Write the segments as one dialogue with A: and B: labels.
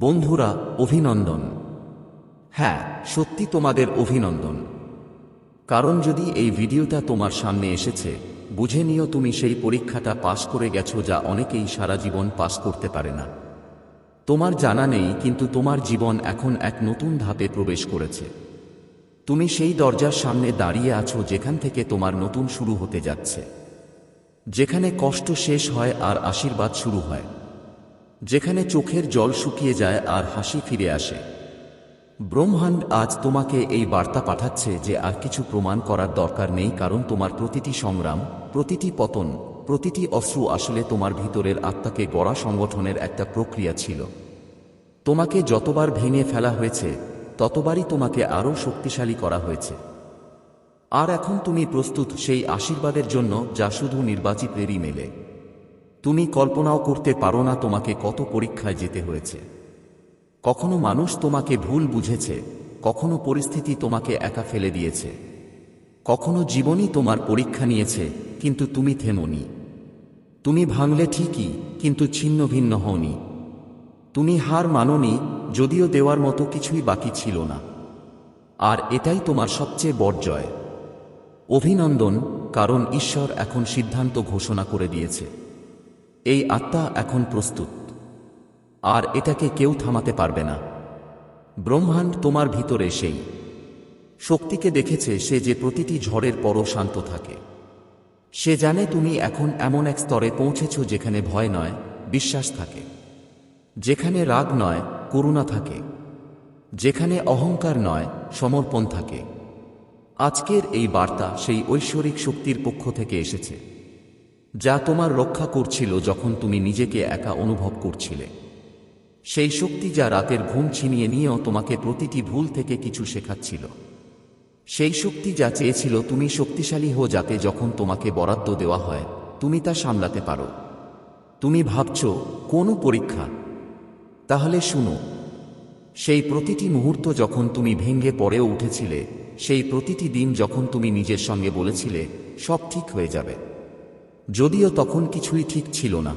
A: বন্ধুরা, অভিনন্দন। হ্যাঁ সত্যি তোমাদের অভিনন্দন। কারণ যদি এই ভিডিওটা তোমার সামনে এসেছে, বুঝে নিও তুমি সেই পরীক্ষাটা পাশ করে গেছো যা অনেকেই সারা জীবন পাস করতে পারে না। তোমার জানা নেই, কিন্তু তোমার জীবন এখন এক নতুন ধাপে প্রবেশ করেছে। তুমি সেই দরজার সামনে দাঁড়িয়ে আছো যেখান থেকে তোমার নতুন শুরু হতে যাচ্ছে। যেখানে কষ্ট শেষ হয় আর আশীর্বাদ শুরু হয়। যেখানে চোখের জল শুকিয়ে যায় আর হাসি ফিরে আসে। ব্রহ্মাণ্ড আজ তোমাকে এই বার্তা পাঠাচ্ছে যে আর কিছু প্রমাণ করার দরকার নেই কারণ তোমার প্রতিটি সংগ্রাম, প্রতিটি পতন, প্রতিটি অশ্রু আসলে তোমার ভিতরের আত্মাকে গড়া সংগঠনের একটা প্রক্রিয়া ছিল। তোমাকে যতবার ভেঙে ফেলা হয়েছে, ততবারই তোমাকে আরও শক্তিশালী করা হয়েছে। আর এখন তুমি প্রস্তুত সেই আশীর্বাদের জন্য যা শুধু নির্বাচিতেরই মেলে। তুমি কল্পনাও করতে পারো না তোমাকে কত পরীক্ষায় যেতে হয়েছে। কখনো মানুষ তোমাকে ভুল বুঝেছে, কখনো পরিস্থিতি তোমাকে একা ফেলে দিয়েছে। কখনো জীবনই তোমার পরীক্ষা নিয়েছে, কিন্তু তুমি থেমনি। তুমি ভাঙলে ঠিকই, কিন্তু ছিন্ন ভিন্ন হওনি। তুমি হার মাননি, যদিও দেওয়ার মতো কিছুই বাকি ছিল না। আর এটাই তোমার সবচেয়ে বড় জয়। অভিনন্দন, কারণ ঈশ্বর এখন সিদ্ধান্ত ঘোষণা করে দিয়েছে। এই আত্মা এখন প্রস্তুত। আর এটাকে কেউ থামাতে পারবে না। ব্রহ্মাণ্ড তোমার ভিতরে সেই। শক্তিকে দেখেছে সে যে প্রতিটি ঝড়ের পরও শান্ত থাকে। সে জানে তুমি এখন এমন এক স্তরে পৌঁছেছ যেখানে ভয় নয়, বিশ্বাস থাকে। যেখানে রাগ নয়, করুণা থাকে। যেখানে অহংকার নয়, সমর্পণ থাকে। আজকের এই বার্তা সেই ঐশ্বরিক শক্তির পক্ষ থেকে এসেছে। যা তোমার রক্ষা করছিল যখন তুমি নিজেকে একা অনুভব করছিলে। সেই শক্তি যা রাতের ঘুম ছিনিয়ে নিয়েও তোমাকে প্রতিটি ভুল থেকে কিছু শেখাচ্ছিল। সেই শক্তি যা চেয়েছিল তুমি শক্তিশালী হো যাতে যখন তোমাকে বরাদ্দ দেওয়া হয়, তুমি তা সামলাতে পারো। তুমি ভাবছ, কোনো পরীক্ষা? তাহলে শুনো, সেই প্রতিটি মুহূর্ত যখন তুমি ভেঙ্গে পড়েও উঠেছিলে, সেই প্রতিটি দিন যখন তুমি নিজের সঙ্গে বলেছিলে, সব ঠিক হয়ে যাবে। যদিও তখন কিছুই ঠিক ছিল না।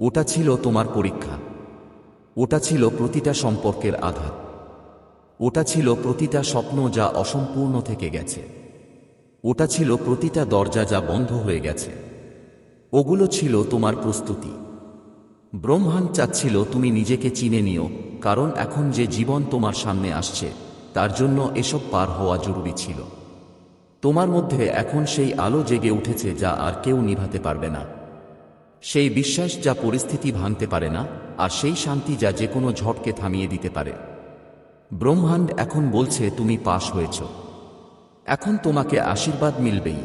A: ওটা ছিল তোমার পরীক্ষা। ওটা ছিল প্রতিটা সম্পর্কের আঘাত। ওটা ছিল প্রতিটা স্বপ্ন যা অসম্পূর্ণ থেকে গেছে। ওটা ছিল প্রতিটা দরজা যা বন্ধ হয়ে গেছে। ওগুলো ছিল তোমার প্রস্তুতি। ব্রহ্মাণ চাচ্ছিল তুমি নিজেকে চিনে নিও, কারণ এখন যে জীবন তোমার সামনে আসছে, তার জন্য এসব পার হওয়া জরুরি ছিল। তোমার মধ্যে এখন সেই আলো জেগে উঠেছে যা আর কেউ নিভাতে পারবে না। সেই বিশ্বাস যা পরিস্থিতি ভাঙতে পারে না, আর সেই শান্তি যা যে কোনো ঝড়কে থামিয়ে দিতে পারে। ব্রহ্মাণ্ড এখন বলছে, তুমি পাশ হয়েছ। এখন তোমাকে আশীর্বাদ মিলবেই।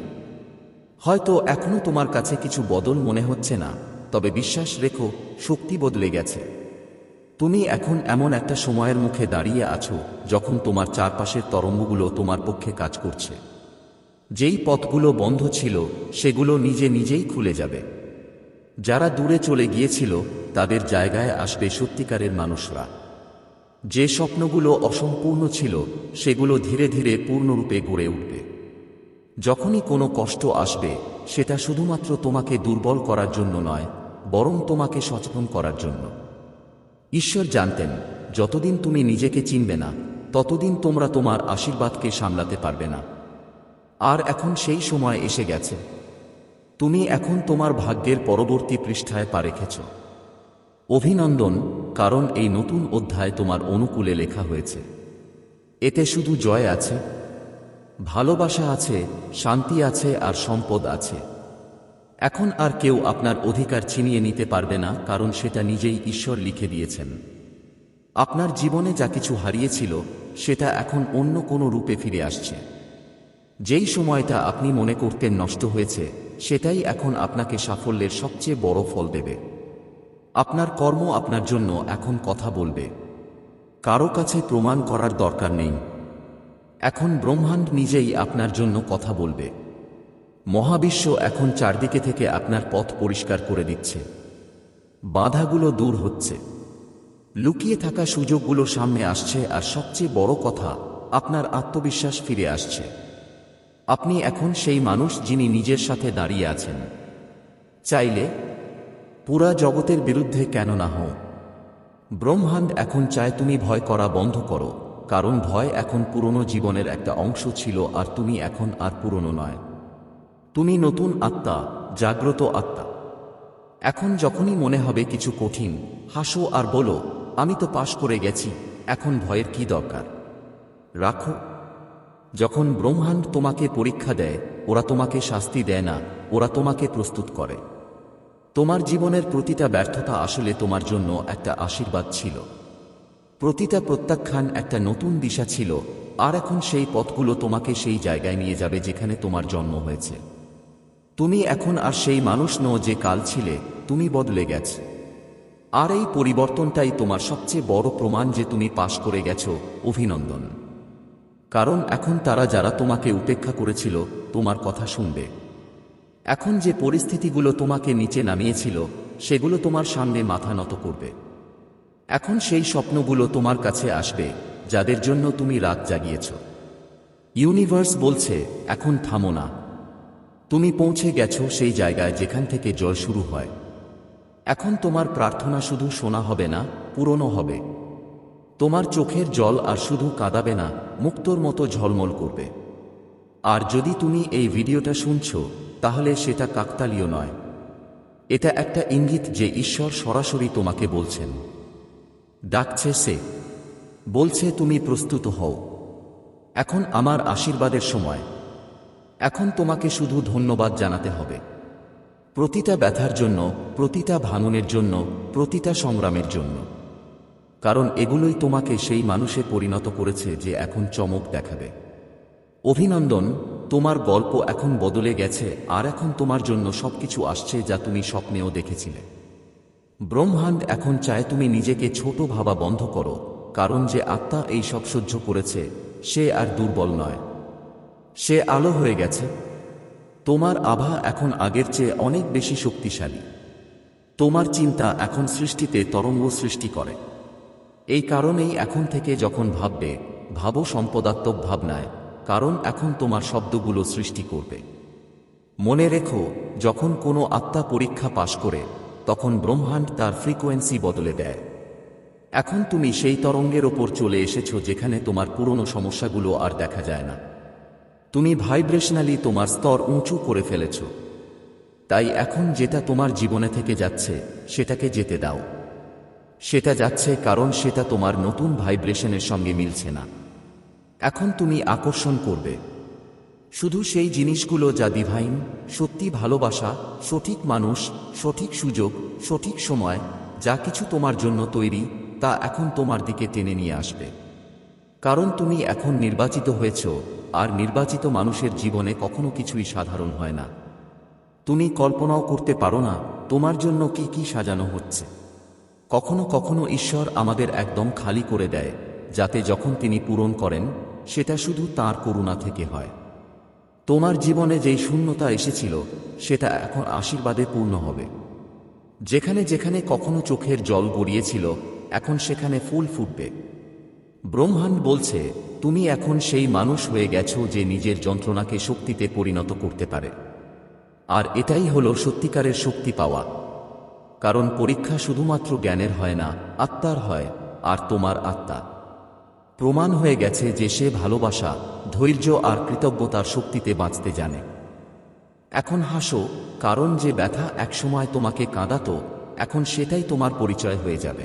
A: হয়তো এখনও তোমার কাছে কিছু বদল মনে হচ্ছে না, তবে বিশ্বাস রেখো, শক্তি বদলে গেছে। তুমি এখন এমন একটা সময়ের মুখে দাঁড়িয়ে আছো, যখন তোমার চারপাশের তরঙ্গগুলো তোমার পক্ষে কাজ করছে। যেই পথগুলো বন্ধ ছিল, সেগুলো নিজে নিজেই খুলে যাবে। যারা দূরে চলে গিয়েছিল, তাদের জায়গায় আসবে সত্যিকারের মানুষরা। যে স্বপ্নগুলো অসম্পূর্ণ ছিল, সেগুলো ধীরে ধীরে পূর্ণরূপে গড়ে উঠবে। যখনই কোনো কষ্ট আসবে, সেটা শুধুমাত্র তোমাকে দুর্বল করার জন্য নয়, বরং তোমাকে সচেতন করার জন্য। ঈশ্বর জানতেন, যতদিন তুমি নিজেকে চিনবে না, ততদিন তোমরা তোমার আশীর্বাদকে সামলাতে পারবে না। আর এখন সেই সময় এসে গেছে। তুমি এখন তোমার ভাগ্যের পরবর্তী পৃষ্ঠায় পা রেখেছ। অভিনন্দন, কারণ এই নতুন অধ্যায় তোমার অনুকূলে লেখা হয়েছে। এতে শুধু জয় আছে, ভালোবাসা আছে, শান্তি আছে আর সম্পদ আছে। এখন আর কেউ আপনার অধিকার ছিনিয়ে নিতে পারবে না, কারণ সেটা নিজেই ঈশ্বর লিখে দিয়েছেন। আপনার জীবনে যা কিছু হারিয়েছিল, সেটা এখন অন্য কোনো রূপে ফিরে আসছে। যেই সময়টা আপনি মনে করতেন নষ্ট হয়েছে, সেটাই এখন আপনাকে সাফল্যের সবচেয়ে বড় ফল দেবে। আপনার কর্ম আপনার জন্য এখন কথা বলবে। কারও কাছে প্রমাণ করার দরকার নেই। এখন ব্রহ্মাণ্ড নিজেই আপনার জন্য কথা বলবে। মহাবিশ্ব এখন চারদিকে থেকে আপনার পথ পরিষ্কার করে দিচ্ছে। বাধাগুলো দূর হচ্ছে। লুকিয়ে থাকা সুযোগগুলো সামনে আসছে আর সবচেয়ে বড় কথা, আপনার আত্মবিশ্বাস ফিরে আসছে। আপনি এখন সেই মানুষ যিনি নিজের সাথে দাঁড়িয়ে আছেন। চাইলে, পুরা জগতের বিরুদ্ধে কেন না হও। ব্রহ্মাণ্ড এখন চায় তুমি ভয় করা বন্ধ করো, কারণ ভয় এখন পুরনো জীবনের একটা অংশ ছিল আর তুমি এখন আর পুরনো নয়। তুমি নতুন আত্মা, জাগ্রত আত্মা। এখন যখনই মনে হবে কিছু কঠিন, হাসো আর বলো, আমি তো পাশ করে গেছি, এখন ভয়ের কি দরকার? রাখো যখন ব্রহ্মাণ্ড তোমাকে পরীক্ষা দেয়, ওরা তোমাকে শাস্তি দেয় না, ওরা তোমাকে প্রস্তুত করে। তোমার জীবনের প্রতিটা ব্যর্থতা আসলে তোমার জন্য একটা আশীর্বাদ ছিল। প্রতিটা প্রত্যাখ্যান একটা নতুন দিশা ছিল, আর এখন সেই পথগুলো তোমাকে সেই জায়গায় নিয়ে যাবে যেখানে তোমার জন্ম হয়েছে। তুমি এখন আর সেই মানুষ নও যে কাল ছিলে, তুমি বদলে গেছ। আর এই পরিবর্তনটাই তোমার সবচেয়ে বড় প্রমাণ যে তুমি পাশ করে গেছো, অভিনন্দন। কারণ এখন তারা যারা তোমাকে উপেক্ষা করেছিল, তোমার কথা শুনবে। এখন যে পরিস্থিতিগুলো তোমাকে নিচে নামিয়েছিল, সেগুলো তোমার সামনে মাথা নত করবে। এখন সেই স্বপ্নগুলো তোমার কাছে আসবে, যাদের জন্য তুমি রাত জাগিয়েছ। ইউনিভার্স বলছে, এখন থামো না। তুমি পৌঁছে গেছো সেই জায়গায় যেখান থেকে জল শুরু হয়। এখন তোমার প্রার্থনা শুধু শোনা হবে না পুরনো হবে। তোমার চোখের জল আর শুধু কাঁদাবে না, মুক্তর মতো ঝলমল করবে। আর যদি তুমি এই ভিডিওটা শুনছ, তাহলে সেটা কাকতালীয় নয়। এটা একটা ইঙ্গিত যে ঈশ্বর সরাসরি তোমাকে বলছেন। ডাকছে সে। বলছে, তুমি প্রস্তুত হও। এখন আমার আশীর্বাদের সময়। এখন তোমাকে শুধু ধন্যবাদ জানাতে হবে। প্রতিটা ব্যথার জন্য, প্রতিটা ভাঙনের জন্য, প্রতিটা সংগ্রামের জন্য। কারণ এগুলোই তোমাকে সেই মানুষে পরিণত করেছে যে এখন চমক দেখাবে। অভিনন্দন, তোমার গল্প এখন বদলে গেছে, আর এখন তোমার জন্য সবকিছু আসছে যা তুমি স্বপ্নেও দেখেছিলে। ব্রহ্মাণ্ড এখন চায় তুমি নিজেকে ছোট ভাবা বন্ধ করো, কারণ যে আত্মা এই সব সহ্য করেছে, সে আর দুর্বল নয়। সে আলো হয়ে গেছে। তোমার আভা এখন আগের চেয়ে অনেক বেশি শক্তিশালী। তোমার চিন্তা এখন সৃষ্টিতে তরঙ্গ সৃষ্টি করে। এই কারণেই এখন থেকে যখন ভাববে, ভাবো সম্পদাত্মক ভাবনায়, কারণ এখন তোমার শব্দগুলো সৃষ্টি করবে। মনে রেখো, যখন কোনো আত্মা পরীক্ষা পাশ করে, তখন ব্রহ্মাণ্ড তার ফ্রিকোয়েন্সি বদলে দেয়। এখন তুমি সেই তরঙ্গের ওপর চলে এসেছ যেখানে তোমার পুরনো সমস্যাগুলো আর দেখা যায় না। তুমি ভাইব্রেশনালি তোমার স্তর উঁচু করে ফেলেছ। তাই এখন যেটা তোমার জীবনে থেকে যাচ্ছে, সেটাকে যেতে দাও। সেটা যাচ্ছে কারণ সেটা তোমার নতুন ভাইব্রেশনের সঙ্গে মিলছে না। এখন তুমি আকর্ষণ করবে। শুধু সেই জিনিসগুলো যা ডিভাইন সত্যি ভালোবাসা, সঠিক মানুষ, সঠিক সুযোগ, সঠিক সময়, যা কিছু তোমার জন্য তৈরি, তা এখন তোমার দিকে টেনে নিয়ে আসবে। কারণ তুমি এখন নির্বাচিত হয়েছ, আর নির্বাচিত মানুষের জীবনে কখনো কিছুই সাধারণ হয় না। তুমি কল্পনাও করতে পারো না তোমার জন্য কি কি সাজানো হচ্ছে। কখনো কখনো ঈশ্বর আমাদের একদম খালি করে দেয়, যাতে যখন তিনি পূরণ করেন, সেটা শুধু তার করুণা থেকে হয়। তোমার জীবনে যেই শূন্যতা এসেছিল, সেটা এখন আশীর্বাদে পূর্ণ হবে। যেখানে যেখানে কখনো চোখের জল গড়িয়েছিল, এখন সেখানে ফুল ফুটবে। ব্রহ্মাণ্ড বলছে, তুমি এখন সেই মানুষ হয়ে গেছো যে নিজের যন্ত্রণাকে শক্তিতে পরিণত করতে পারে। আর এটাই হলো সত্যিকারের শক্তি পাওয়া। কারণ পরীক্ষা শুধুমাত্র জ্ঞানের হয় না, আত্মার হয়, আর তোমার আত্মা। প্রমাণ হয়ে গেছে যে সে ভালোবাসা, ধৈর্য আর কৃতজ্ঞতার শক্তিতে বাঁচতে জানে। এখন হাসো, কারণ যে ব্যথা একসময় তোমাকে কাঁদাতো, এখন সেটাই তোমার পরিচয় হয়ে যাবে।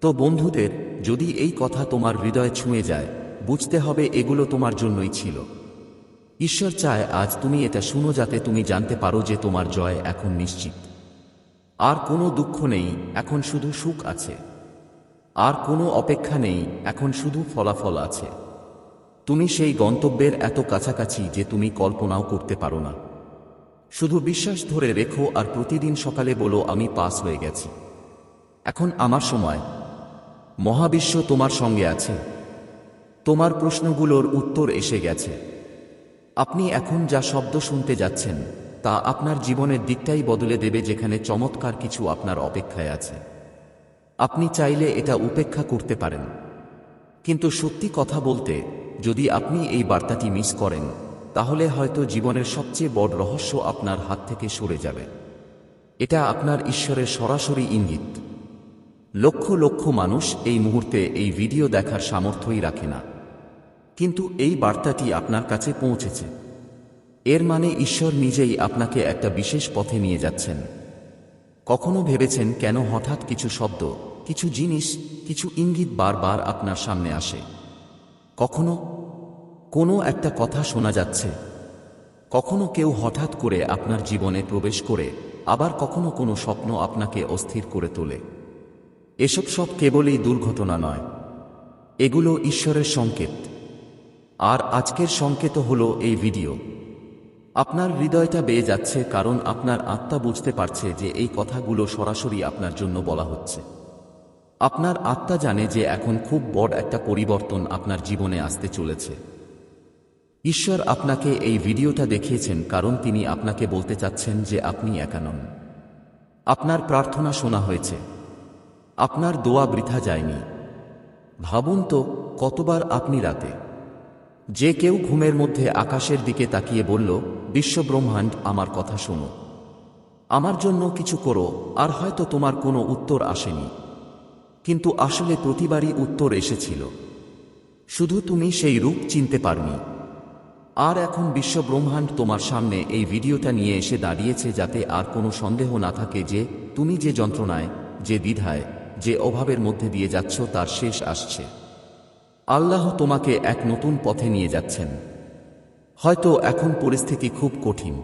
A: তো বন্ধুদের, যদি এই কথা তোমার হৃদয় ছুঁয়ে যায়, বুঝতে হবে এগুলো তোমার জন্যই ছিল। ঈশ্বর চায় আজ তুমি এটা শুনো যাতে তুমি জানতে পারো যে তোমার জয় এখন নিশ্চিত। আর কোনো দুঃখ নেই, এখন শুধু সুখ আছে। আর কোনো অপেক্ষা নেই, এখন শুধু ফলাফল আছে। তুমি সেই গন্তব্যের এত কাছাকাছি যে তুমি কল্পনাও করতে পারো না। শুধু বিশ্বাস ধরে রেখো আর প্রতিদিন সকালে বলো, আমি পাস হয়ে গেছি। এখন আমার সময়। মহাবিশ্ব তোমার সঙ্গে আছে। তোমার প্রশ্নগুলোর উত্তর এসে গেছে। আপনি এখন যা শব্দ শুনতে যাচ্ছেন তা আপনার জীবনের দিকটাই বদলে দেবে যেখানে চমৎকার কিছু আপনার অপেক্ষায় আছে। আপনি চাইলে এটা উপেক্ষা করতে পারেন। কিন্তু সত্যি কথা বলতে, যদি আপনি এই বার্তাটি মিস করেন, তাহলে হয়তো জীবনের সবচেয়ে বড় রহস্য আপনার হাত থেকে সরে যাবে। এটা আপনার ঈশ্বরের সরাসরি ইঙ্গিত। লক্ষ লক্ষ মানুষ এই মুহূর্তে এই ভিডিও দেখার সামর্থ্যই রাখে না। কিন্তু এই বার্তাটি আপনার কাছে পৌঁছেছে। এর মানে ঈশ্বর নিজেই আপনাকে একটা বিশেষ পথে নিয়ে যাচ্ছেন। কখনো ভেবেছেন কেন হঠাৎ কিছু শব্দ, কিছু জিনিস, কিছু ইঙ্গিত বারবার আপনার সামনে আসে? কখনো? কোনো একটা কথা শোনা যাচ্ছে। কখনো কেউ হঠাৎ করে আপনার জীবনে প্রবেশ করে, আবার কখনো কোনো স্বপ্ন আপনাকে অস্থির করে তোলে। এসব সব কেবলই দুর্ঘটনা নয়। এগুলো ঈশ্বরের সংকেত। আর আজকের সংকেত হলো এই ভিডিও। আপনার হৃদয়টা বেয়ে যাচ্ছে কারণ আপনার আত্মা বুঝতে পারছে যে এই কথাগুলো সরাসরি আপনার জন্য বলা হচ্ছে। আপনার আত্মা জানে যে এখন খুব বড় একটা পরিবর্তন আপনার জীবনে আসতে চলেছে। ঈশ্বর আপনাকে এই ভিডিওটা দেখিয়েছেন কারণ তিনি আপনাকে বলতে চাচ্ছেন যে আপনি একা নন। আপনার প্রার্থনা শোনা হয়েছে। আপনার দোয়া বৃথা যায়নি। ভাবুন তো, কতবার আপনি রাতে, যে কেউ ঘুমের মধ্যে আকাশের দিকে তাকিয়ে বলল বিশ্বব্রহ্মাণ্ড আমার কথা শোনো। আমার জন্য কিছু করো, আর হয়তো তোমার কোনো উত্তর আসেনি। কিন্তু আসলে প্রতিবারই উত্তর এসেছিল। শুধু তুমি সেই রূপ চিনতে পারনি। আর এখন বিশ্বব্রহ্মাণ্ড তোমার সামনে এই ভিডিওটা নিয়ে এসে দাঁড়িয়েছে যাতে আর কোনো সন্দেহ না থাকে যে, তুমি যে যন্ত্রণায়, যে দ্বিধায়, যে অভাবের মধ্যে দিয়ে যাচ্ছ তার শেষ আসছে। আল্লাহ তোমাকে এক নতুন পথে নিয়ে যাচ্ছেন। হয়তো এখন পরিস্থিতি খুব কঠিন।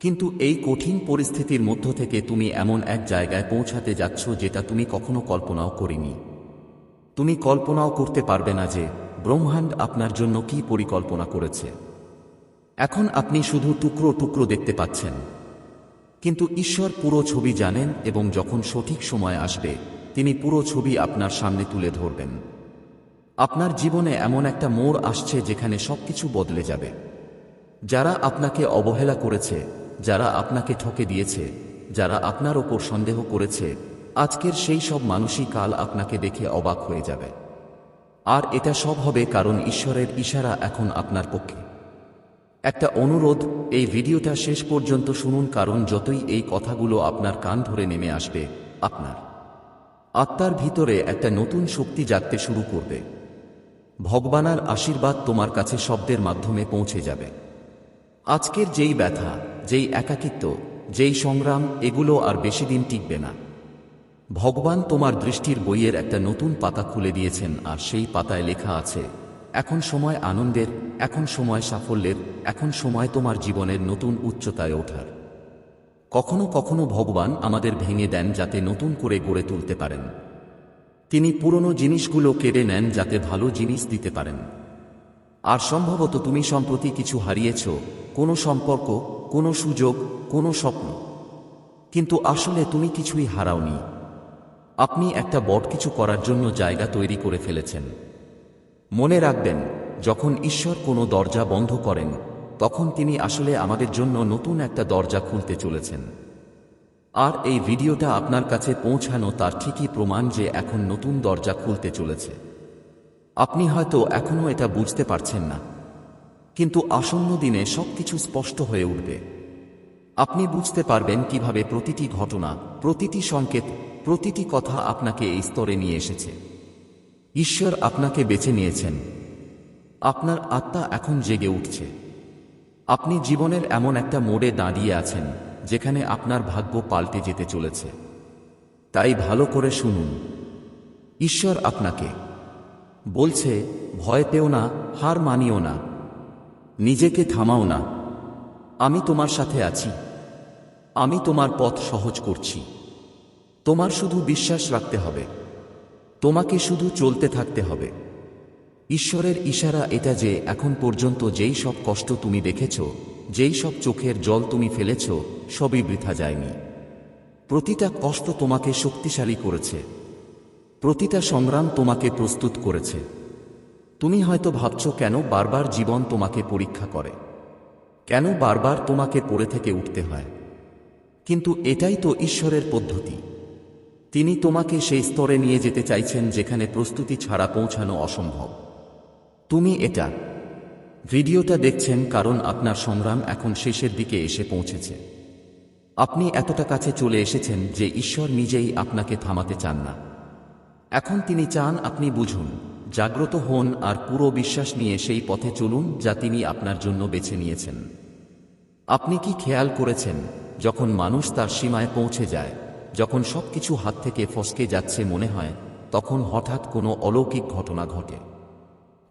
A: কিন্তু এই কঠিন পরিস্থিতির মধ্য থেকে তুমি এমন এক জায়গায় পৌঁছাতে যাচ্ছ যেটা তুমি কখনো কল্পনাও করিনি। তুমি কল্পনাও করতে পারবে না যে ব্রহ্মাণ্ড আপনার জন্য কি পরিকল্পনা করেছে। এখন আপনি শুধু টুকরো টুকরো দেখতে পাচ্ছেন। কিন্তু ঈশ্বর পুরো ছবি জানেন এবং যখন সঠিক সময় আসবে, তিনি পুরো ছবি আপনার সামনে তুলে ধরবেন। আপনার জীবনে এমন একটা মোড় আসছে যেখানে সবকিছু বদলে যাবে। যারা আপনাকে অবহেলা করেছে, যারা আপনাকে ঠকে দিয়েছে, যারা আপনার ওপর সন্দেহ করেছে, আজকের সেই সব মানুষই কাল আপনাকে দেখে অবাক হয়ে যাবে। আর এটা সব হবে কারণ ঈশ্বরের ইশারা এখন আপনার পক্ষে। একটা অনুরোধ, এই ভিডিওটা শেষ পর্যন্ত শুনুন কারণ যতই এই কথাগুলো আপনার কান ধরে নেমে আসবে, আপনার। আত্মার ভিতরে একটা নতুন শক্তি জাগতে শুরু করবে। ভগবানার আশীর্বাদ তোমার কাছে শব্দের মাধ্যমে পৌঁছে যাবে। আজকের যেই ব্যথা, যেই একাকিত্ব, যেই সংগ্রাম, এগুলো আর বেশি দিন টিকবে না। ভগবান তোমার দৃষ্টির বইয়ের একটা নতুন পাতা খুলে দিয়েছেন আর সেই পাতায় লেখা আছে, এখন সময় আনন্দের, এখন সময় সাফল্যের, এখন সময় তোমার জীবনের নতুন উচ্চতায় ওঠার। কখনো কখনো ভগবান আমাদের ভেঙে দেন যাতে নতুন করে গড়ে তুলতে পারেন। তিনি পুরনো জিনিসগুলো কেড়ে নেন যাতে ভালো জিনিস দিতে পারেন। আর সম্ভবত তুমি সম্প্রতি কিছু হারিয়েছ, কোনো সম্পর্ক, কোনো সুযোগ, কোনো স্বপ্ন। কিন্তু আসলে তুমি কিছুই হারাওনি। আপনি একটা বট কিছু করার জন্য জায়গা তৈরি করে ফেলেছেন। মনে রাখবেন, যখন ঈশ্বর কোনো দরজা বন্ধ করেন, তখন তিনি আসলে আমাদের জন্য নতুন একটা দরজা খুলতে চলেছেন। আর এই ভিডিওটা আপনার কাছে পৌঁছানো তার ঠিকই প্রমাণ যে এখন নতুন দরজা খুলতে চলেছে। আপনি হয়তো এখনও এটা বুঝতে পারছেন না। কিন্তু আসন্ন দিনে সবকিছু স্পষ্ট হয়ে উঠবে। আপনি বুঝতে পারবেন কীভাবে প্রতিটি ঘটনা, প্রতিটি সংকেত, প্রতিটি কথা আপনাকে এই স্তরে নিয়ে এসেছে। ঈশ্বর আপনাকে বেছে নিয়েছেন। আপনার আত্মা এখন জেগে উঠছে। আপনি জীবনের এমন একটা মোড়ে দাঁড়িয়ে আছেন। যেখানে আপনার ভাগ্য পাল্টে যেতে চলেছে। তাই ভালো করে শুনুন। ঈশ্বর আপনাকে বলছে, ভয় পেও না, হার মানিও না। নিজেকে থামাও না। আমি তোমার সাথে আছি। আমি তোমার পথ সহজ করছি। তোমার শুধু বিশ্বাস রাখতে হবে। তোমাকে শুধু চলতে থাকতে হবে। ঈশ্বরের ইশারা এটা যে এখন পর্যন্ত যেই সব কষ্ট তুমি দেখেছ যেই সব চোখের জল তুমি ফেলেছ, সবই বৃথা যায়নি। প্রতিটা কষ্ট তোমাকে শক্তিশালী করেছে। প্রতিটা সংগ্রাম তোমাকে প্রস্তুত করেছে। তুমি হয়তো ভাবছ, কেন বারবার জীবন তোমাকে পরীক্ষা করে? কেন বারবার তোমাকে পড়ে থেকে উঠতে হয়? কিন্তু এটাই তো ঈশ্বরের পদ্ধতি। তিনি তোমাকে সেই স্তরে নিয়ে যেতে চাইছেন যেখানে প্রস্তুতি ছাড়া পৌঁছানো অসম্ভব। তুমি এটা ভিডিওটা দেখছেন কারণ আপনার সংগ্রাম এখন শেষের দিকে এসে পৌঁছেছে। আপনি এতটা কাছে চলে এসেছেন যে ঈশ্বর নিজেই আপনাকে থামাতে চান না। এখন তিনি চান আপনি বুঝুন, জাগ্রত হন আর পুরো বিশ্বাস নিয়ে সেই পথে চলুন যা তিনি আপনার জন্য বেছে নিয়েছেন। আপনি কি খেয়াল করেছেন, যখন মানুষ তার সীমায় পৌঁছে যায়, যখন সবকিছু হাত থেকে ফসকে যাচ্ছে মনে হয়, তখন হঠাৎ কোনো অলৌকিক ঘটনা ঘটে।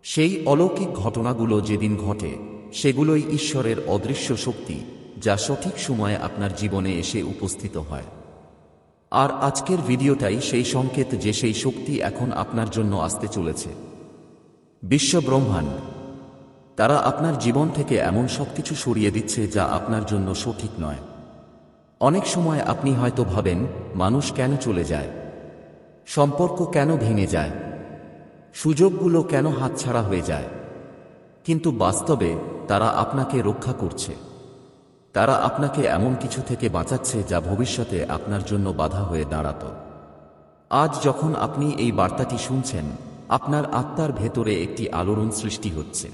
A: সেই অলৌকিক ঘটনাগুলো যেদিন ঘটে, সেগুলোই ঈশ্বরের অদৃশ্য শক্তি, যা সঠিক সময়ে আপনার জীবনে এসে উপস্থিত হয়। আর আজকের ভিডিওটাই সেই সংকেত যে সেই শক্তি এখন আপনার জন্য আসতে চলেছে। বিশ্ব ব্রহ্মাণ্ড তারা আপনার জীবন থেকে এমন সব কিছু সরিয়ে দিচ্ছে যা আপনার জন্য সঠিক নয়। অনেক সময় আপনি হয়তো ভাবেন, মানুষ কেন চলে যায়? সম্পর্ক কেন ভেঙে যায়? সুযোগগুলো কেন হাতছাড়া হয়ে যায়? কিন্তু বাস্তবে তারা আপনাকে রক্ষা করছে। তারা আপনাকে এমন কিছু থেকে বাঁচাচ্ছে যা ভবিষ্যতে আপনার জন্য বাধা হয়ে দাঁড়াত। আজ যখন আপনি এই বার্তাটি শুনছেন, আপনার আত্মার ভেতরে একটি আলোড়ন সৃষ্টি হচ্ছে।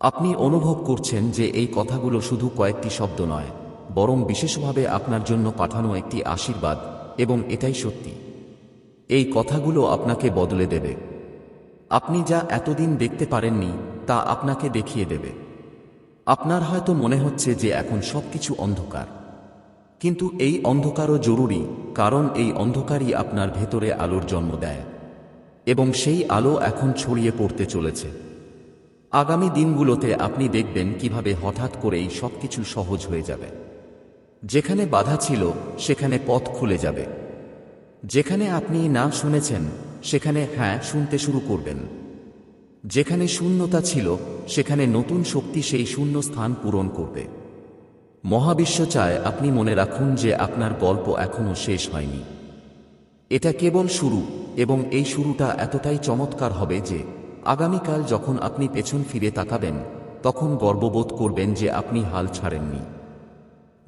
A: আপনি অনুভব করছেন যে এই কথাগুলো শুধু কয়েকটি শব্দ নয়, বরং বিশেষভাবে আপনার জন্য পাঠানো একটি আশীর্বাদ, এবং এটাই সত্যি। এই কথাগুলো আপনাকে বদলে দেবে। আপনি যা এতদিন দেখতে পারেননি, তা আপনাকে দেখিয়ে দেবে। আপনার হয়তো মনে হচ্ছে যে এখন সবকিছু অন্ধকার। কিন্তু এই অন্ধকারও জরুরি, কারণ এই অন্ধকারই আপনার ভেতরে আলোর জন্ম দেয়। এবং সেই আলো এখন ছড়িয়ে পড়তে চলেছে। আগামী দিনগুলোতে আপনি দেখবেন কীভাবে হঠাৎ করেই সবকিছু সহজ হয়ে যাবে। যেখানে বাধা ছিল, সেখানে পথ খুলে যাবে। যেখানে আপনি না শুনেছেন সেখানে হ্যাঁ শুনতে শুরু করবেন। যেখানে শূন্যতা ছিল, সেখানে নতুন শক্তি সেই শূন্য স্থান পূরণ করবে। মহাবিশ্ব চায় আপনি মনে রাখুন যে আপনার গল্প এখনও শেষ হয়নি। এটা কেবল শুরু, এবং এই শুরুটা এতটাই চমৎকার হবে যে, আগামীকাল যখন আপনি পেছন ফিরে তাকাবেন, তখন গর্ববোধ করবেন যে আপনি হাল ছাড়েননি।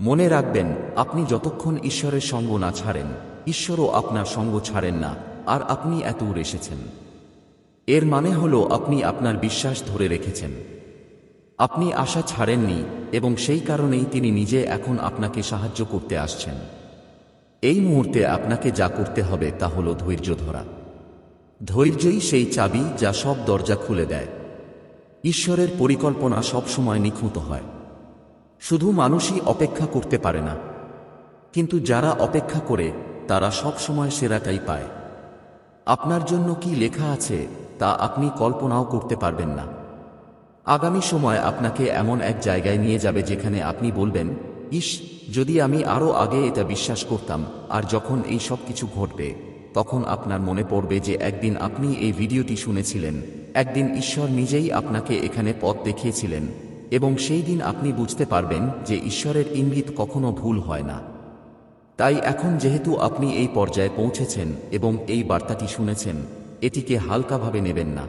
A: মনে রাখবেন, আপনি যতক্ষণ ঈশ্বরের সঙ্গ না ছাড়েন, ঈশ্বরও আপনার সঙ্গ ছাড়েন না। আর আপনি এত এসেছেন। এর মানে হল আপনি আপনার বিশ্বাস ধরে রেখেছেন। আপনি আশা ছাড়েননি এবং সেই কারণেই তিনি নিজে এখন আপনাকে সাহায্য করতে আসছেন। এই মুহূর্তে আপনাকে যা করতে হবে তা হল ধৈর্য ধরা। ধৈর্যই সেই চাবি যা সব দরজা খুলে দেয়। ঈশ্বরের পরিকল্পনা সবসময় নিখুঁত হয়। শুধু মানুষই অপেক্ষা করতে পারে না। কিন্তু যারা অপেক্ষা করে, তারা সবসময় সেরাটাই পায়। আপনার জন্য কি লেখা আছে তা আপনি কল্পনাও করতে পারবেন না। আগামী সময় আপনাকে এমন এক জায়গায় নিয়ে যাবে যেখানে আপনি বলবেন ইস যদি আমি আরও আগে এটা বিশ্বাস করতাম আর যখন এই সব কিছু ঘটবে, তখন আপনার মনে পড়বে যে একদিন আপনি এই ভিডিওটি শুনেছিলেন। একদিন ঈশ্বর নিজেই আপনাকে এখানে পথ দেখিয়েছিলেন এবং সেই দিন আপনি বুঝতে পারবেন যে ঈশ্বরের ইঙ্গিত কখনো ভুল হয় না। তাই এখন যেহেতু আপনি এই পর্যায়ে পৌঁছেছেন এবং এই বার্তাটি শুনেছেন, এটিকে হালকাভাবে নেবেন না।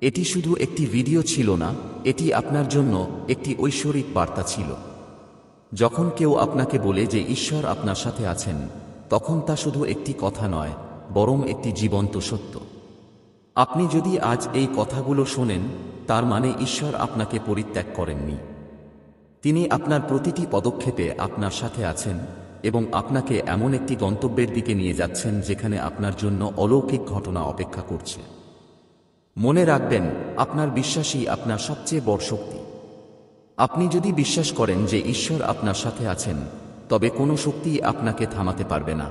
A: এটি শুধু একটি ভিডিও ছিল না, এটি আপনার জন্য একটি ঐশ্বরিক বার্তা ছিল। যখন কেউ আপনাকে বলে যে ঈশ্বর আপনার সাথে আছেন, তখন তা শুধু একটি কথা নয়, বরং একটি জীবন্ত সত্য। আপনি যদি আজ এই কথাগুলো শোনেন, তার মানে ঈশ্বর আপনাকে পরিত্যাগ করেননি। তিনি আপনার প্রতিটি পদক্ষেপে আপনার সাথে আছেন এবং আপনাকে এমন একটি গন্তব্যের দিকে নিয়ে যাচ্ছেন যেখানে আপনার জন্য অলৌকিক ঘটনা অপেক্ষা করছে। মনে রাখবেন, আপনার বিশ্বাসই আপনার সবচেয়ে বড় শক্তি। আপনি যদি বিশ্বাস করেন যে ঈশ্বর আপনার সাথে আছেন, তবে কোনো শক্তি আপনাকে থামাতে পারবে না।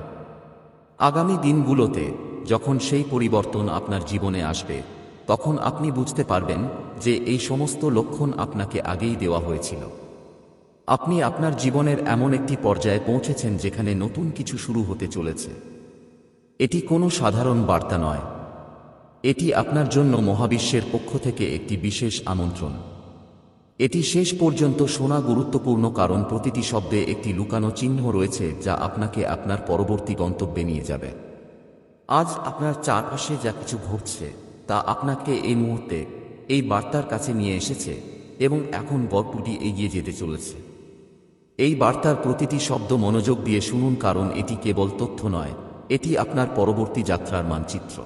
A: আগামী দিনগুলোতে, যখন সেই পরিবর্তন আপনার জীবনে আসবে, তখন আপনি বুঝতে পারবেন যে এই সমস্ত লক্ষণ আপনাকে আগেই দেওয়া হয়েছিল। আপনি আপনার জীবনের এমন একটি পর্যায়ে পৌঁছেছেন যেখানে নতুন কিছু শুরু হতে চলেছে। এটি কোনো সাধারণ বার্তা নয়। এটি আপনার জন্য মহাবিশ্বের পক্ষ থেকে একটি বিশেষ আমন্ত্রণ। এটি শেষ পর্যন্ত শোনা গুরুত্বপূর্ণ কারণ প্রতিটি শব্দে একটি লুকানো চিহ্ন রয়েছে যা আপনাকে আপনার পরবর্তী গন্তব্যে নিয়ে যাবে। আজ আপনার চারপাশে যা কিছু ঘটছে, তা আপনাকে এই মুহূর্তে, এই বার্তার কাছে নিয়ে এসেছে এবং এখন গল্পটি এগিয়ে যেতে চলেছে। এই বার্তার প্রতিটি শব্দ মনোযোগ দিয়ে শুনুন কারণ এটি কেবল তথ্য নয়, এটি আপনার পরবর্তী যাত্রার মানচিত্র।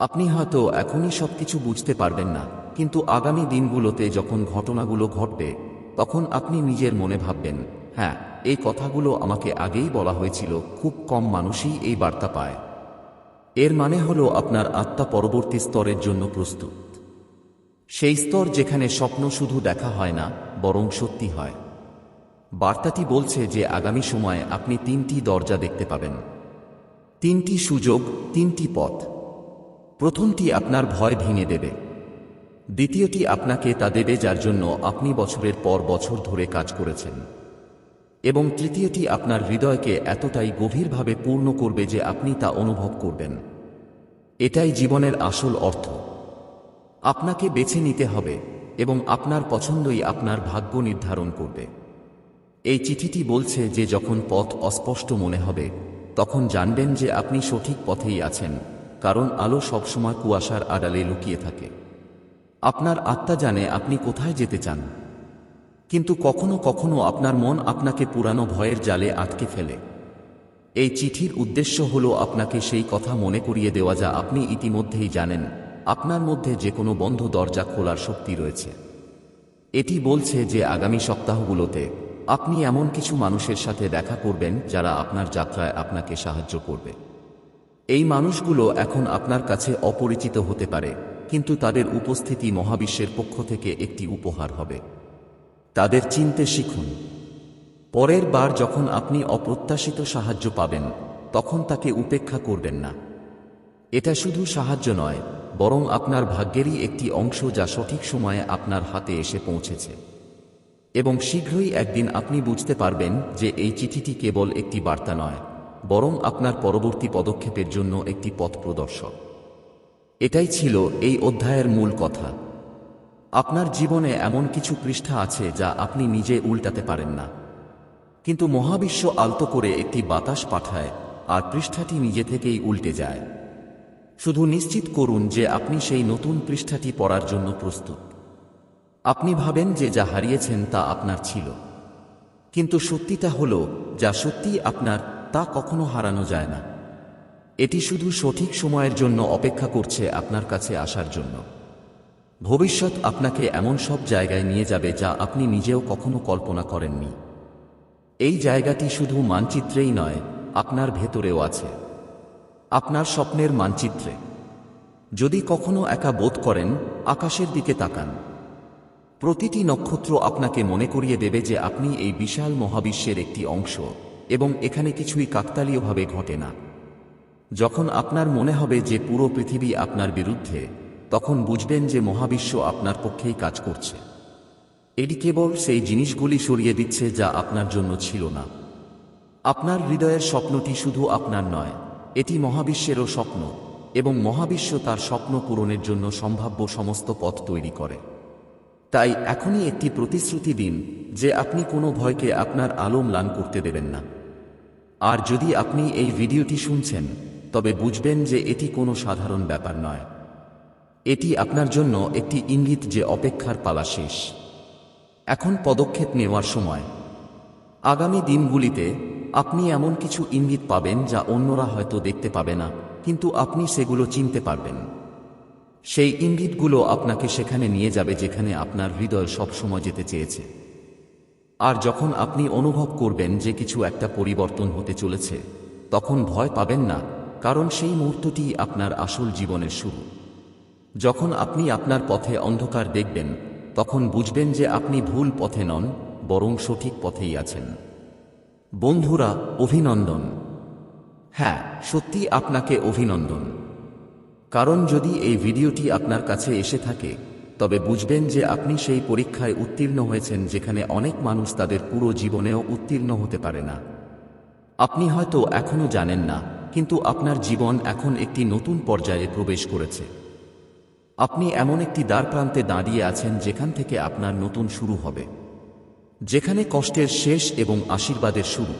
A: আপনি হয়তো এখনই সবকিছু বুঝতে পারবেন না, কিন্তু আগামী দিনগুলোতে যখন ঘটনাগুলো ঘটবে, তখন আপনি নিজের মনে ভাববেন হ্যাঁ এই কথাগুলো আমাকে আগেই বলা হয়েছিল, খুব কম মানুষই এই বার্তা পায়। এর মানে হল আপনার আত্মা পরবর্তী স্তরের জন্য প্রস্তুত। সেই স্তর যেখানে স্বপ্ন শুধু দেখা হয় না, বরং সত্যি হয়। বার্তাটি বলছে যে আগামী সময়ে আপনি তিনটি দরজা দেখতে পাবেন। তিনটি সুযোগ, তিনটি পথ। প্রথমটি আপনার ভয় ভেঙে দেবে। দ্বিতীয়টি আপনাকে তা দেবে যার জন্য আপনি বছরের পর বছর ধরে কাজ করেছেন। এবং তৃতীয়টি আপনার হৃদয়কে এতটাই গভীরভাবে পূর্ণ করবে যে আপনি তা অনুভব করবেন। এটাই জীবনের আসল অর্থ। আপনাকে বেছে নিতে হবে এবং আপনার পছন্দই আপনার ভাগ্য নির্ধারণ করবে। এই চিঠিটি বলছে যে যখন পথ অস্পষ্ট মনে হবে, তখন জানবেন যে আপনি সঠিক পথেই আছেন, কারণ আলো সবসময় কুয়াশার আড়ালে লুকিয়ে থাকে। আপনার আত্মা জানে আপনি কোথায় যেতে চান। কিন্তু কখনো কখনো আপনার মন আপনাকে পুরানো ভয়ের জালে আটকে ফেলে। এই চিঠির উদ্দেশ্য হল আপনাকে সেই কথা মনে করিয়ে দেওয়া যা আপনি ইতিমধ্যেই জানেন, আপনার মধ্যে যে কোনো বন্ধ দরজা খোলার শক্তি রয়েছে। এটি বলছে যে আগামী সপ্তাহগুলোতে আপনি এমন কিছু মানুষের সাথে দেখা করবেন যারা আপনার যাত্রায় আপনাকে সাহায্য করবে। এই মানুষগুলো এখন আপনার কাছে অপরিচিত হতে পারে, কিন্তু তাদের উপস্থিতি মহাবিশ্বের পক্ষ থেকে একটি উপহার হবে। তাদের চিনতে শিখুন। পরের বার যখন আপনি অপ্রত্যাশিত সাহায্য পাবেন, তখন তাকে উপেক্ষা করবেন না। এটা শুধু সাহায্য নয়, বরং আপনার ভাগ্যেরই একটি অংশ যা সঠিক সময়ে আপনার হাতে এসে পৌঁছেছে। এবং শীঘ্রই একদিন আপনি বুঝতে পারবেন যে এই চিঠিটি কেবল একটি বার্তা নয়, বরং আপনার পরবর্তী পদক্ষেপের জন্য একটি পথ প্রদর্শক। এটাই ছিল এই অধ্যায়ের মূল কথা। আপনার জীবনে এমন কিছু পৃষ্ঠা আছে যা আপনি নিজে উল্টাতে পারেন না। কিন্তু মহাবিশ্ব আলতো করে একটি বাতাস পাঠায় আর পৃষ্ঠাটি নিজে থেকেই উল্টে যায়। শুধু নিশ্চিত করুন যে আপনি সেই নতুন পৃষ্ঠাটি পড়ার জন্য প্রস্তুত। আপনি ভাবেন যে যা হারিয়েছেন তা আপনার ছিল। কিন্তু সত্যিটা হল, যা সত্যি আপনার, তা কখনো হারানো যায় না। এটি শুধু সঠিক সময়ের জন্য অপেক্ষা করছে আপনার কাছে আসার জন্য। ভবিষ্যৎ আপনাকে এমন সব জায়গায় নিয়ে যাবে যা আপনি নিজেও কখনো কল্পনা করেননি। এই জায়গাটি শুধু মানচিত্রেই নয়, আপনার ভেতরেও আছে। আপনার স্বপ্নের মানচিত্রে। যদি কখনো একা বোধ করেন, আকাশের দিকে তাকান। প্রতিটি নক্ষত্র আপনাকে মনে করিয়ে দেবে যে আপনি এই বিশাল মহাবিশ্বের একটি অংশ, এবং এখানে কিছুই কাকতালীয়ভাবে ঘটে না। যখন আপনার মনে হবে যে পুরো পৃথিবী আপনার বিরুদ্ধে, তখন বুঝবেন যে মহাবিশ্ব আপনার পক্ষেই কাজ করছে। এটি কেবল সেই জিনিসগুলি সরিয়ে দিচ্ছে যা আপনার জন্য ছিল না। আপনার হৃদয়ের স্বপ্নটি শুধু আপনার নয়, এটি মহাবিশ্বেরও স্বপ্ন, এবং মহাবিশ্ব তার স্বপ্ন পূরণের জন্য সম্ভাব্য সমস্ত পথ তৈরি করে। তাই এখনই একটি প্রতিশ্রুতি দিন যে আপনি কোনো ভয়কে আপনার আলো ম্লান করতে দেবেন না। আর যদি আপনি এই ভিডিওটি শুনছেন, তবে বুঝবেন যে এটি কোনো সাধারণ ব্যাপার নয়। এটি আপনার জন্য একটি ইঙ্গিত যে অপেক্ষার পালা শেষ। এখন পদক্ষেপ নেওয়ার সময়। আগামী দিনগুলিতে আপনি এমন কিছু ইঙ্গিত পাবেন যা অন্যরা হয়তো দেখতে পাবে না, কিন্তু আপনি সেগুলো চিনতে পারবেন। সেই ইঙ্গিতগুলো আপনাকে সেখানে নিয়ে যাবে যেখানে আপনার হৃদয় সবসময় যেতে চেয়েছে। আর যখন আপনি অনুভব করবেন যে কিছু একটা পরিবর্তন হতে চলেছে, তখন ভয় পাবেন না, কারণ সেই মুহূর্তটি আপনার আসল জীবনের শুরু। যখন আপনি আপনার পথে অন্ধকার দেখবেন, তখন বুঝবেন যে আপনি ভুল পথে নন, বরং সঠিক পথেই আছেন। বন্ধুরা, অভিনন্দন। হ্যাঁ সত্যি আপনাকে অভিনন্দন। কারণ যদি এই ভিডিওটি আপনার কাছে এসে থাকে, তবে বুঝবেন যে আপনি সেই পরীক্ষায় উত্তীর্ণ হয়েছেন যেখানে অনেক মানুষ তাদের পুরো জীবনেও উত্তীর্ণ হতে পারে না। আপনি হয়তো এখনও জানেন না, কিন্তু আপনার জীবন এখন একটি নতুন পর্যায়ে প্রবেশ করেছে। আপনি এমন একটি দ্বার প্রান্তে দাঁড়িয়ে আছেন যেখান থেকে আপনার নতুন শুরু হবে। যেখানে কষ্টের শেষ এবং আশীর্বাদের শুরু।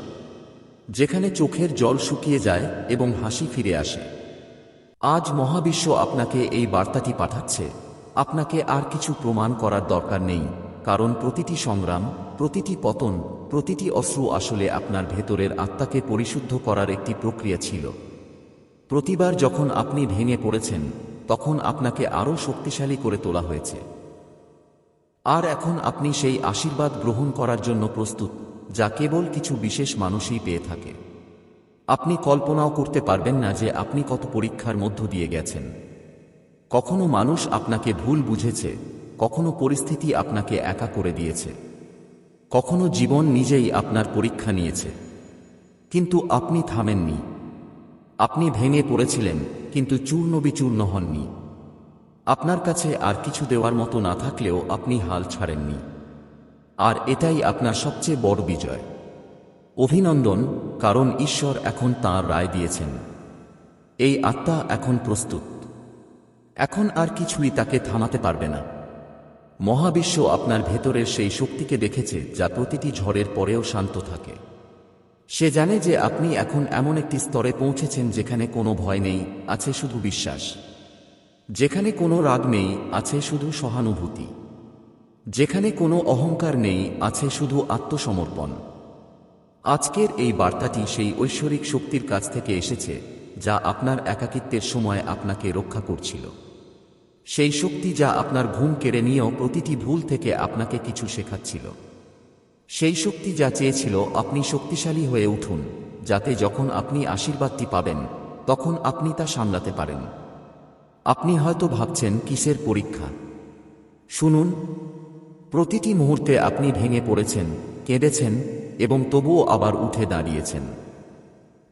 A: যেখানে চোখের জল শুকিয়ে যায় এবং হাসি ফিরে আসে। আজ মহাবিশ্ব আপনাকে এই বার্তাটি পাঠাচ্ছে। আপনাকে আর কিছু প্রমাণ করার দরকার নেই, কারণ প্রতিটি সংগ্রাম, প্রতিটি পতন, প্রতিটি অশ্রু আসলে আপনার ভেতরের আত্মাকে পরিশুদ্ধ করার একটি প্রক্রিয়া ছিল। প্রতিবার যখন আপনি ভেঙে পড়েছেন, তখন আপনাকে আরও শক্তিশালী করে তোলা হয়েছে। আর এখন আপনি সেই আশীর্বাদ গ্রহণ করার জন্য প্রস্তুত, যা কেবল কিছু বিশেষ মানুষই পেয়ে থাকে। আপনি কল্পনাও করতে পারবেন না যে আপনি কত পরীক্ষার মধ্য দিয়ে গেছেন। কখনো মানুষ আপনাকে ভুল বুঝেছে, কখনো পরিস্থিতি আপনাকে একা করে দিয়েছে। কখনো জীবন নিজেই আপনার পরীক্ষা নিয়েছে। কিন্তু আপনি থামেননি। আপনি ভেঙে পড়েছিলেন, কিন্তু চূর্ণ বিচূর্ণ হননি। আপনার কাছে আর কিছু দেওয়ার মতো না থাকলেও আপনি হাল ছাড়েননি। আর এটাই আপনার সবচেয়ে বড় বিজয়। অভিনন্দন, কারণ ঈশ্বর এখন তাঁর রায় দিয়েছেন। এই আত্মা এখন প্রস্তুত। এখন আর কিছুই তাকে থামাতে পারবে না। মহাবিশ্ব আপনার ভেতরের সেই শক্তিকে দেখেছে, যা প্রতিটি ঝড়ের পরেও শান্ত থাকে। সে জানে যে আপনি এখন এমন একটি স্তরে পৌঁছেছেন যেখানে কোনো ভয় নেই, আছে শুধু বিশ্বাস। যেখানে কোনো রাগ নেই, আছে শুধু সহানুভূতি। যেখানে কোনো অহংকার নেই, আছে শুধু আত্মসমর্পণ। আজকের এই বার্তাটি সেই ঐশ্বরিক শক্তির কাছ থেকে এসেছে, যা আপনার একাকিত্বের সময় আপনাকে রক্ষা করছিল। সেই শক্তি যা আপনার ঘুম কেড়ে নিয়েও প্রতিটি ভুল থেকে আপনাকে কিছু শেখাচ্ছিল। সেই শক্তি যা চেয়েছিল আপনি শক্তিশালী হয়ে উঠুন, যাতে যখন আপনি আশীর্বাদটি পাবেন, তখন আপনি তা সামলাতে পারেন। আপনি হয়তো ভাবছেন, কিসের পরীক্ষা? শুনুন, প্রতিটি মুহূর্তে আপনি ভেঙে পড়েছেন, কেঁদেছেন এবং তবুও আবার উঠে দাঁড়িয়েছেন।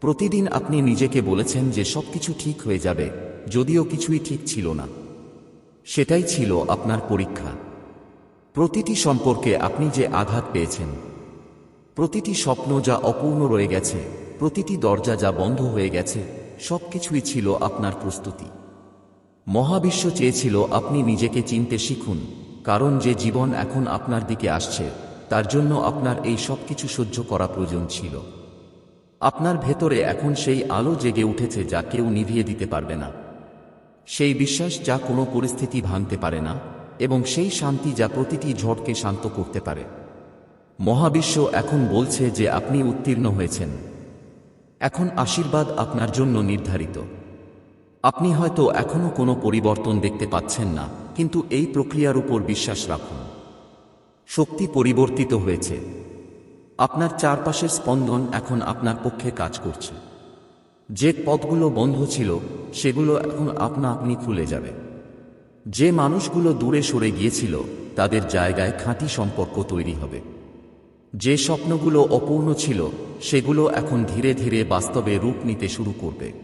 A: প্রতিদিন আপনি নিজেকে বলেছেন যে সবকিছু ঠিক হয়ে যাবে, যদিও কিছুই ঠিক ছিল না। সেটাই ছিল আপনার পরীক্ষা। প্রতিটি সম্পর্কে আপনি যে আঘাত পেয়েছেন, প্রতিটি স্বপ্ন যা অপূর্ণ রয়ে গেছে, প্রতিটি দরজা যা বন্ধ হয়ে গেছে, সবকিছুই ছিল আপনার প্রস্তুতি। মহাবিশ্ব চেয়েছিল আপনি নিজেকে চিনতে শিখুন, কারণ যে জীবন এখন আপনার দিকে আসছে তার জন্য আপনার এই সব কিছু সহ্য করা প্রয়োজন ছিল। আপনার ভেতরে এখন সেই আলো জেগে উঠেছে যা কেউ নিভিয়ে দিতে পারবে না। সেই বিশ্বাস যা কোনো পরিস্থিতি ভাঙতে পারে না এবং সেই শান্তি যা প্রতিটি ঝড়কে শান্ত করতে পারে। মহাবিশ্ব এখন বলছে যে আপনি উত্তীর্ণ হয়েছেন। এখন আশীর্বাদ আপনার জন্য নির্ধারিত। আপনি হয়তো এখনও কোনো পরিবর্তন দেখতে পাচ্ছেন না, কিন্তু এই প্রক্রিয়ার উপর বিশ্বাস রাখুন। শক্তি পরিবর্তিত হয়েছে। আপনার চারপাশের স্পন্দন এখন আপনার পক্ষে কাজ করছে। যে পথগুলো বন্ধ ছিল, সেগুলো এখন আপনা আপনি খুলে যাবে। যে মানুষগুলো দূরে সরে গিয়েছিল, তাদের জায়গায় খাঁটি সম্পর্ক তৈরি হবে। যে স্বপ্নগুলো অপূর্ণ ছিল, সেগুলো এখন ধীরে ধীরে বাস্তবে রূপ নিতে শুরু করবে।